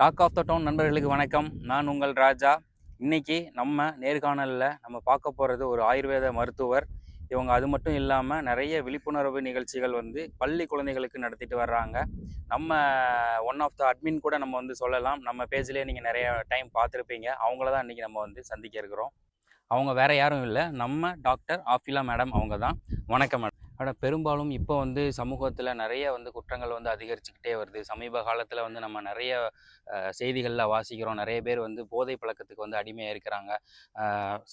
Talk of the down நண்பர்களுக்கு வணக்கம். நான் உங்கள் ராஜா. இன்னைக்கு நம்ம நேர்காணலில் நம்ம பார்க்க போகிறது ஒரு ஆயுர்வேத மருத்துவர். இவங்க அது மட்டும் இல்லாமல் நிறைய விழிப்புணர்வு நிகழ்ச்சிகள் வந்து பள்ளி குழந்தைகளுக்கு நடத்திட்டு வர்றாங்க. நம்ம ஒன் ஆஃப் த அட்மின் கூட நம்ம வந்து சொல்லலாம். நம்ம பேஜ்லேயே நீங்கள் நிறைய டைம் பார்த்துருப்பீங்க. அவங்கள தான் இன்றைக்கி நம்ம வந்து சந்திக்க இருக்கிறோம். அவங்க வேறு யாரும் இல்லை. நம்ம டாக்டர் ஆஃபிலா மேடம் அவங்க தான். வணக்கம் மேடம் ஆனால் பெரும்பாலும் இப்போ வந்து சமூகத்தில் நிறைய வந்து குற்றங்கள் வந்து அதிகரிச்சுக்கிட்டே வருது. சமீப காலத்தில் வந்து நம்ம நிறைய செய்திகளில் வாசிக்கிறோம். நிறைய பேர் வந்து போதை பழக்கத்துக்கு வந்து அடிமையாக இருக்கிறாங்க.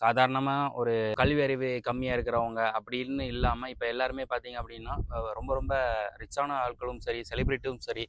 சாதாரணமாக ஒரு கல்வி அறிவு கம்மியாக இருக்கிறவங்க அப்படின்னு இல்லாமல் இப்போ எல்லாருமே பார்த்தீங்க அப்படின்னா ரொம்ப ரொம்ப ரிச்சான ஆட்களும் சரி செலிப்ரிட்டியும் சரி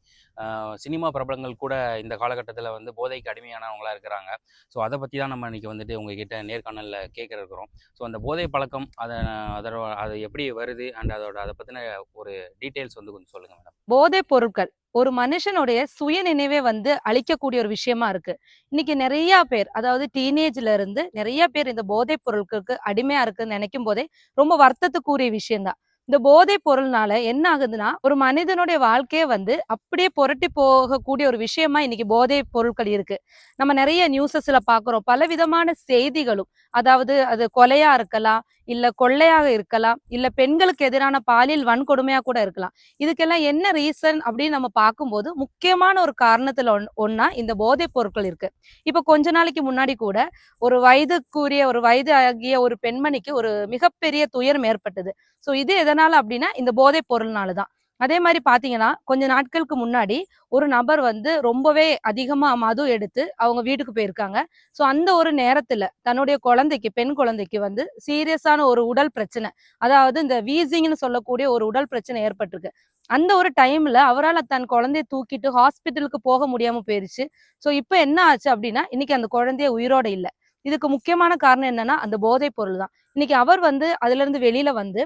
சினிமா பிரபலங்கள் கூட இந்த காலகட்டத்தில் வந்து போதைக்கு அடிமையானவங்களா இருக்கிறாங்க. ஸோ அதை பற்றி தான் நம்ம இன்றைக்கி வந்துட்டு உங்ககிட்ட நேர்காணலில் கேட்க இருக்கிறோம் ஸோ அந்த போதை பழக்கம் அதை அதோட அது எப்படி வருது அண்ட் அதோட அதை பற்றின ஒரு டீட்டெயில்ஸ் வந்து கொஞ்சம் சொல்லுங்கள் மேடம். போதைப் பொருட்கள். ஒரு மனுஷனுடைய சுய நினைவே வந்து அழிக்கக்கூடிய ஒரு விஷயமா இருக்கு. இன்னைக்கு நிறைய பேர் அதாவது டீனேஜ்ல இருந்து நிறைய பேர் இந்த போதைப் பொருட்களுக்கு அடிமையா இருக்குன்னு நினைக்கும் போதே ரொம்ப வருத்தத்துக்குரிய விஷயம்தான். இந்த போதைப் பொருள்னால என்ன ஆகுதுன்னா ஒரு மனிதனுடைய வாழ்க்கையே வந்து அப்படியே புரட்டி போகக்கூடிய ஒரு விஷயமா இன்னைக்கு போதை பொருட்கள் இருக்கு. நம்ம நிறைய நியூஸஸ்ல பாக்குறோம் பல விதமான செய்திகளும் அதாவது அது கொலையா இருக்கலாம் இல்ல கொள்ளையாக இருக்கலாம் இல்ல பெண்களுக்கு எதிரான பாலியல் வன்கொடுமையா கூட இருக்கலாம். இதுக்கெல்லாம் என்ன ரீசன் அப்படின்னு நம்ம பார்க்கும்போது முக்கியமான ஒரு காரணத்துல ஒன்- ஒன்னா இந்த போதைப் பொருட்கள் இருக்கு. இப்ப கொஞ்ச நாளைக்கு முன்னாடி கூட ஒரு வயதுக்குரிய ஒரு வயது ஆகிய ஒரு பெண்மணிக்கு ஒரு மிகப்பெரிய துயரம் ஏற்பட்டது. சோ இது எதனால அப்படின்னா இந்த போதைப் பொருள்னாலதான். அதே மாதிரி பாத்தீங்கன்னா கொஞ்ச நாட்களுக்கு முன்னாடி ஒரு நபர் வந்து ரொம்பவே அதிகமா மது எடுத்து அவங்க வீட்டுக்கு போயிருக்காங்க. சோ அந்த ஒரு நேரத்துல தன்னுடைய குழந்தைக்கு பெண் குழந்தைக்கு வந்து சீரியஸான ஒரு உடல் பிரச்சனை அதாவது இந்த வீசிங்னு சொல்லக்கூடிய ஒரு உடல் பிரச்சனை ஏற்பட்டிருக்கு. அந்த ஒரு டைம்ல அவரால் தன் குழந்தைய தூக்கிட்டு ஹாஸ்பிட்டலுக்கு போக முடியாம போயிருச்சு. சோ இப்போ என்ன ஆச்சு அப்படின்னா இன்னைக்கு அந்த குழந்தைய உயிரோட இல்லை. இதுக்கு முக்கியமான காரணம் என்னன்னா அந்த போதைப் பொருள் தான் இன்னைக்கு அவர் வந்து அதுல இருந்து வெளியில வந்து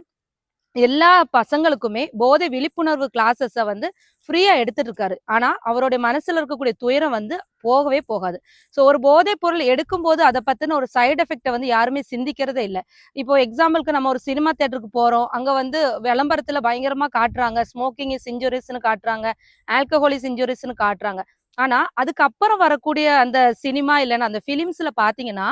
எல்லா பசங்களுக்குமே போதை விழிப்புணர்வு கிளாஸஸை வந்து ஃப்ரீயா எடுத்துட்டு இருக்காரு ஆனா அவருடைய மனசுல இருக்கக்கூடிய துயரம் வந்து போகவே போகாது. ஸோ ஒரு போதைப் பொருள் எடுக்கும்போது அதை பத்தின ஒரு சைடு எஃபெக்டை வந்து யாருமே சிந்திக்கிறதே இல்லை. இப்போ எக்ஸாம்பிளுக்கு நம்ம ஒரு சினிமா தேட்டருக்கு போறோம். அங்க வந்து விளம்பரத்துல பயங்கரமா காட்டுறாங்க. ஸ்மோக்கிங் இஸ் இன்ஜுரிஸ்னு காட்டுறாங்க. ஆல்கஹால் இஸ் இன்ஜுரிஸ்னு காட்டுறாங்க. ஆனா அதுக்கப்புறம் வரக்கூடிய அந்த சினிமா இல்லைன்னா அந்த பிலிம்ஸ்ல பாத்தீங்கன்னா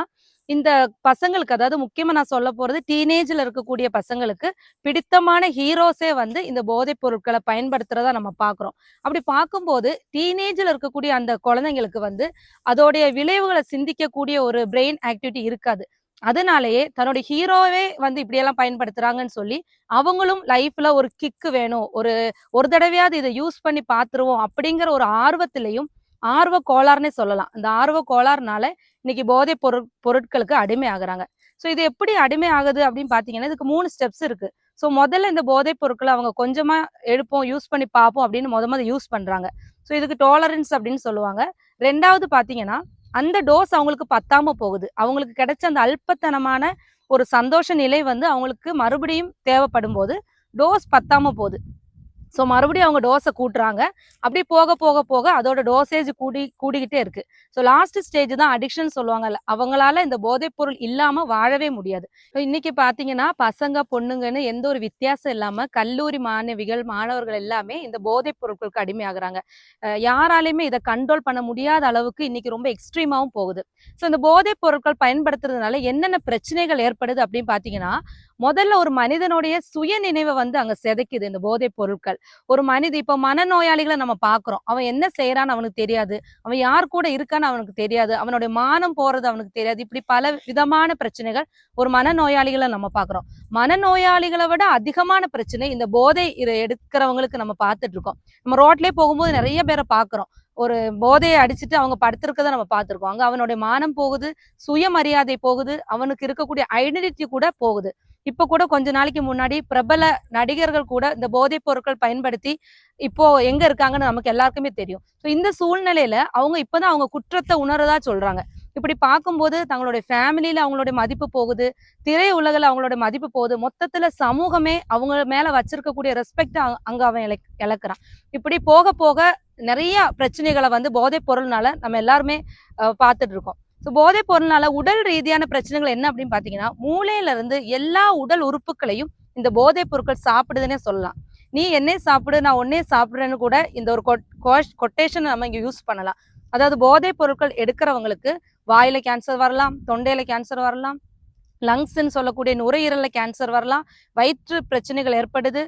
இந்த பசங்களுக்கு அதாவது முக்கியமா நான் சொல்ல போறது டீனேஜ்ல இருக்கக்கூடிய பசங்களுக்கு பிடித்தமான ஹீரோஸே வந்து இந்த போதைப் பொருட்களை பயன்படுத்துறதா நம்ம பாக்குறோம். அப்படி பார்க்கும்போது டீனேஜ்ல இருக்கக்கூடிய அந்த குழந்தைங்களுக்கு வந்து அதோடைய விளைவுகளை சிந்திக்கக்கூடிய ஒரு பிரெயின் ஆக்டிவிட்டி இருக்காது. அதனாலேயே தன்னுடைய ஹீரோவே வந்து இப்படியெல்லாம் பயன்படுத்துறாங்கன்னு சொல்லி அவங்களும் லைஃப்ல ஒரு கிக்கு வேணும். ஒரு ஒரு தடவையாவது இதை யூஸ் பண்ணி பார்த்துருவோம் அப்படிங்கிற ஒரு ஆர்வத்திலையும் ஆர்வ கோளாறுனே சொல்லலாம். இந்த ஆர்வ கோளாறுனால இன்னைக்கு போதை பொருள் பொருட்களுக்கு அடிமை ஆகுறாங்க. ஸோ இது எப்படி அடிமை ஆகுது அப்படின்னு பாத்தீங்கன்னா இதுக்கு மூணு ஸ்டெப்ஸ் இருக்கு. ஸோ முதல்ல இந்த போதைப் பொருட்களை அவங்க கொஞ்சமா எடுப்போம் யூஸ் பண்ணி பார்ப்போம் அப்படின்னு முத முத யூஸ் பண்றாங்க. ஸோ இதுக்கு டாலரன்ஸ் அப்படின்னு சொல்லுவாங்க. ரெண்டாவது பாத்தீங்கன்னா அந்த டோஸ் அவங்களுக்கு பத்தாம போகுது. அவங்களுக்கு கிடைச்ச அந்த அல்பத்தனமான ஒரு சந்தோஷ நிலை வந்து அவங்களுக்கு மறுபடியும் தேவைப்படும் போது டோஸ் பத்தாம போகுது. ஸோ மறுபடியும் அவங்க டோஸை கூட்டுறாங்க. அப்படி போக போக போக அதோட டோசேஜ் கூடி கூடிக்கிட்டே இருக்கு. ஸோ லாஸ்ட் ஸ்டேஜ் தான் அடிக்ஷன் சொல்லுவாங்கல்ல அவங்களால இந்த போதைப் பொருள் இல்லாமல் வாழவே முடியாது. ஸோ இன்னைக்கு பார்த்தீங்கன்னா பசங்க பொண்ணுங்கன்னு எந்த ஒரு வித்தியாசம் இல்லாமல் கல்லூரி மாணவிகள் மாணவர்கள் எல்லாமே இந்த போதைப் பொருட்களுக்கு அடிமையாகுறாங்க யாராலையுமே இதை கண்ட்ரோல் பண்ண முடியாத அளவுக்கு இன்னைக்கு ரொம்ப எக்ஸ்ட்ரீமாகவும் போகுது. ஸோ இந்த போதைப் பொருட்கள் பயன்படுத்துறதுனால என்னென்ன பிரச்சனைகள் ஏற்படுது அப்படின்னு பார்த்தீங்கன்னா முதல்ல ஒரு மனிதனுடைய சுய நினைவை வந்து அங்கே சிதைக்குது இந்த போதைப் பொருட்கள் ஒரு மனித இப்ப மனநோயாளிகளை நம்ம பாக்குறோம். அவன் என்ன செய்யறான்னு அவனுக்கு தெரியாது. அவன் யார் கூட இருக்கான்னு அவனுக்கு தெரியாது. அவனுடைய மானம் போறது அவனுக்கு தெரியாது. இப்படி பல விதமான பிரச்சனைகள் ஒரு மனநோயாளிகளை நம்ம பாக்குறோம். மனநோயாளிகளை விட அதிகமான பிரச்சனை இந்த போதை இதை எடுக்கிறவங்களுக்கு நம்ம பார்த்துட்டு இருக்கோம். நம்ம ரோட்லயே போகும்போது நிறைய பேரை பார்க்குறோம் ஒரு போதையை அடிச்சுட்டு அவங்க படுத்திருக்கதை நம்ம பார்த்துருக்கோம் அங்க அவனுடைய மானம் போகுது சுயமரியாதை போகுது அவனுக்கு இருக்கக்கூடிய ஐடென்டிட்டி கூட போகுது. இப்ப கூட கொஞ்ச நாளைக்கு முன்னாடி பிரபல நடிகர்கள் கூட இந்த போதைப் பொருட்கள் பயன்படுத்தி இப்போ எங்க இருக்காங்கன்னு நமக்கு எல்லாருக்குமே தெரியும். ஸோ இந்த சூழ்நிலையில அவங்க இப்பதான் அவங்க குற்றத்தை உணரதா சொல்றாங்க. இப்படி பார்க்கும்போது தங்களுடைய ஃபேமிலியில அவங்களுடைய மதிப்பு போகுது திரை உலகில் அவங்களோட மதிப்பு போகுது. மொத்தத்துல சமூகமே அவங்க மேல வச்சிருக்கக்கூடிய ரெஸ்பெக்ட் அங்க அவன் இழக்கிறான். இப்படி போக போக நிறைய பிரச்சனைகளை வந்து போதைப் பொருள்னால நம்ம எல்லாருமே பார்த்துட்டு இருக்கோம். ஸோ போதைப் பொருள்னால உடல் ரீதியான பிரச்சனைகள் என்ன அப்படின்னு பார்த்தீங்கன்னா மூளையில இருந்து எல்லா உடல் உறுப்புகளையும் இந்த போதைப் பொருட்கள் சாப்பிடுதுன்னே சொல்லலாம். நீ என்னே சாப்பிடு நான் ஒன்னே சாப்பிடுறேன்னு கூட இந்த ஒரு கொட்டேஷன் நம்ம இங்க யூஸ் பண்ணலாம். அதாவது போதைப் பொருட்கள் எடுக்கிறவங்களுக்கு வாயில கேன்சர் வரலாம் தொண்டையில கேன்சர் வரலாம் லங்ஸ்ன்னு சொல்லக்கூடிய நுரையீரலில் கேன்சர் வரலாம் வயிற்று பிரச்சனைகள் ஏற்படுது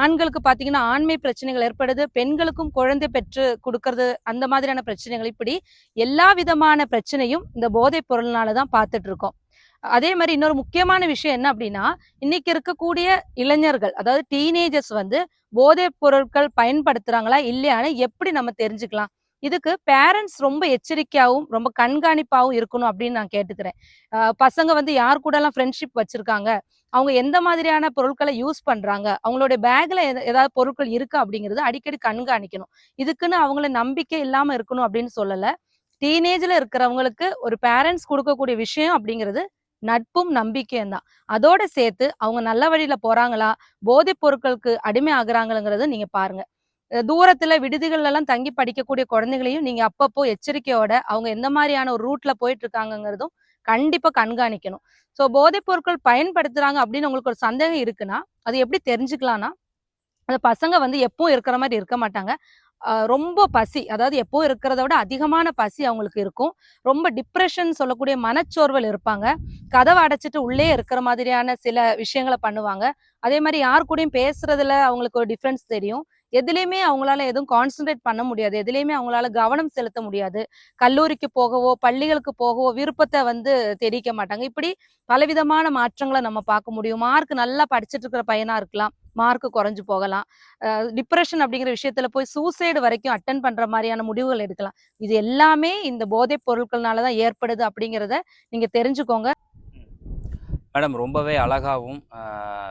ஆண்களுக்கு பாத்தீங்கன்னா ஆண்மை பிரச்சனைகள் ஏற்படுது பெண்களுக்கும் குழந்தை பெற்று கொடுக்கறது அந்த மாதிரியான பிரச்சனைகள். இப்படி எல்லா விதமான பிரச்சனையும் இந்த போதைப் பொருள்னால தான் பார்த்துட்டு இருக்கோம். அதே மாதிரி இன்னொரு முக்கியமான விஷயம் என்ன அப்படின்னா இன்னைக்கு இருக்கக்கூடிய இளைஞர்கள் அதாவது டீனேஜர்ஸ் வந்து போதைப் பொருட்கள் பயன்படுத்துறாங்களா இல்லையான்னு எப்படி நம்ம தெரிஞ்சுக்கலாம்? இதுக்கு பேரண்ட்ஸ் ரொம்ப எச்சரிக்கையாகவும் ரொம்ப கண்காணிப்பாகவும் இருக்கணும் அப்படின்னு நான் கேட்டுக்கிறேன். பசங்க வந்து யார் கூட எல்லாம் ஃப்ரெண்ட்ஷிப் வச்சிருக்காங்க? அவங்க எந்த மாதிரியான பொருட்களை யூஸ் பண்றாங்க? அவங்களுடைய பேக்ல ஏதாவது பொருட்கள் இருக்கா அப்படிங்கறது அடிக்கடி கண்காணிக்கணும். இதுக்குன்னு அவங்கள நம்பிக்கை இல்லாம இருக்கணும் அப்படின்னு சொல்லல. டீனேஜ்ல இருக்கிறவங்களுக்கு ஒரு பேரண்ட்ஸ் கொடுக்கக்கூடிய விஷயம் அப்படிங்கிறது நட்பும் நம்பிக்கையும் தான். அதோட சேர்த்து அவங்க நல்ல வழியில போறாங்களா? போதைப் பொருட்களுக்கு அடிமை ஆகுறாங்கங்கிறத நீங்க பாருங்க. தூரத்துல விடுதிகள்ல எல்லாம் தங்கி படிக்கக்கூடிய குழந்தைகளையும் நீங்க அப்பப்போ எச்சரிக்கையோட அவங்க எந்த மாதிரியான ஒரு ரூட்ல போயிட்டு இருக்காங்கிறதும் கண்டிப்பா கண்காணிக்கணும். ஸோ போதைப் பொருட்கள் பயன்படுத்துறாங்க அப்படின்னு உங்களுக்கு ஒரு சந்தேகம் இருக்குன்னா அது எப்படி தெரிஞ்சுக்கலாம்னா அந்த பசங்க வந்து எப்பவும் இருக்கிற மாதிரி இருக்க மாட்டாங்க. ரொம்ப பசி அதாவது எப்போ இருக்கிறத விட அதிகமான பசி அவங்களுக்கு இருக்கும். ரொம்ப டிப்ரெஷன் சொல்லக்கூடிய மனச்சோர்வல் இருப்பாங்க. கதவை அடைச்சிட்டு உள்ளே இருக்கிற மாதிரியான சில விஷயங்களை பண்ணுவாங்க. அதே மாதிரி யார் கூடயும் பேசுறதுல அவங்களுக்கு ஒரு டிஃப்ரென்ஸ் தெரியும். எதுலேயுமே அவங்களால எதுவும் கான்சென்ட்ரேட் பண்ண முடியாது. எதுலையுமே அவங்களால கவனம் செலுத்த முடியாது. கல்லூரிக்கு போகவோ பள்ளிகளுக்கு போகவோ விருப்பத்தை வந்து தெரிவிக்க மாட்டாங்க. இப்படி பலவிதமான மாற்றங்களை நம்ம பார்க்க முடியும். மார்க் நல்லா படிச்சுட்டு இருக்கிற பையனா இருக்கலாம். மார்க் குறைஞ்சு போகலாம். டிப்ரெஷன் அப்படிங்கிற விஷயத்துல போய் சூசைடு வரைக்கும் அட்டன் பண்ற மாதிரியான முடிவுகள் எடுக்கலாம். இது எல்லாமே இந்த போதைப் பொருட்கள்னால தான் ஏற்படுது அப்படிங்கிறத நீங்க தெரிஞ்சுக்கோங்க. மேடம் ரொம்பவே அழகாகவும்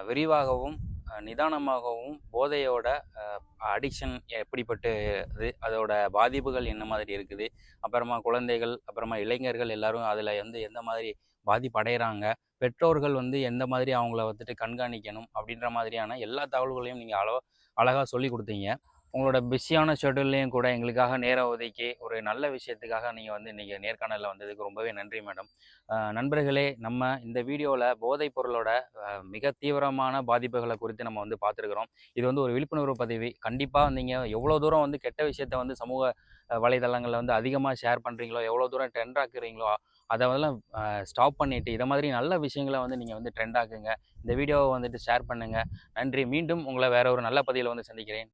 விரிவாகவும் நிதானமாகவும் போதையோட அடிக்ஷன் எப்படிப்பட்டு இது அதோட பாதிப்புகள் என்ன மாதிரி இருக்குது அப்புறமா குழந்தைகள் அப்புறமா இளைஞர்கள் எல்லாரும் அதில் வந்து எந்த மாதிரி பாதிப்படைகிறாங்க பெற்றோர்கள் வந்து எந்த மாதிரி அவங்கள வந்துட்டு கண்காணிக்கணும் அப்படின்ற மாதிரியான எல்லா தகவல்களையும் நீங்கள் அளவ அழகாக சொல்லி கொடுத்தீங்க. உங்களோட பிஸியான ஷெட்யூல்லையும் கூட எங்களுக்காக நேரம் ஒதுக்கி ஒரு நல்ல விஷயத்துக்காக நீங்கள் வந்து இன்றைக்கி நேர்காணலில் வந்ததுக்கு ரொம்பவே நன்றி மேடம். நண்பர்களே நம்ம இந்த வீடியோவில் போதைப் பொருளோட மிக தீவிரமான பாதிப்புகளை குறித்து நம்ம வந்து பார்த்துருக்குறோம். இது வந்து ஒரு விழிப்புணர்வு பதிவு. கண்டிப்பாக நீங்கள் எவ்வளோ தூரம் வந்து கெட்ட விஷயத்த வந்து சமூக வலைதளங்களில் வந்து அதிகமாக ஷேர் பண்ணுறீங்களோ எவ்வளோ தூரம் ட்ரெண்ட் ஆக்குறீங்களோ அதை வந்து ஸ்டாப் பண்ணிவிட்டு இதை மாதிரி நல்ல விஷயங்களை வந்து நீங்கள் வந்து ட்ரெண்ட் ஆக்குங்க. இந்த வீடியோவை வந்துட்டு ஷேர் பண்ணுங்கள் நன்றி. மீண்டும் உங்களை வேற ஒரு நல்ல பதிவில் வந்து சந்திக்கிறேன்.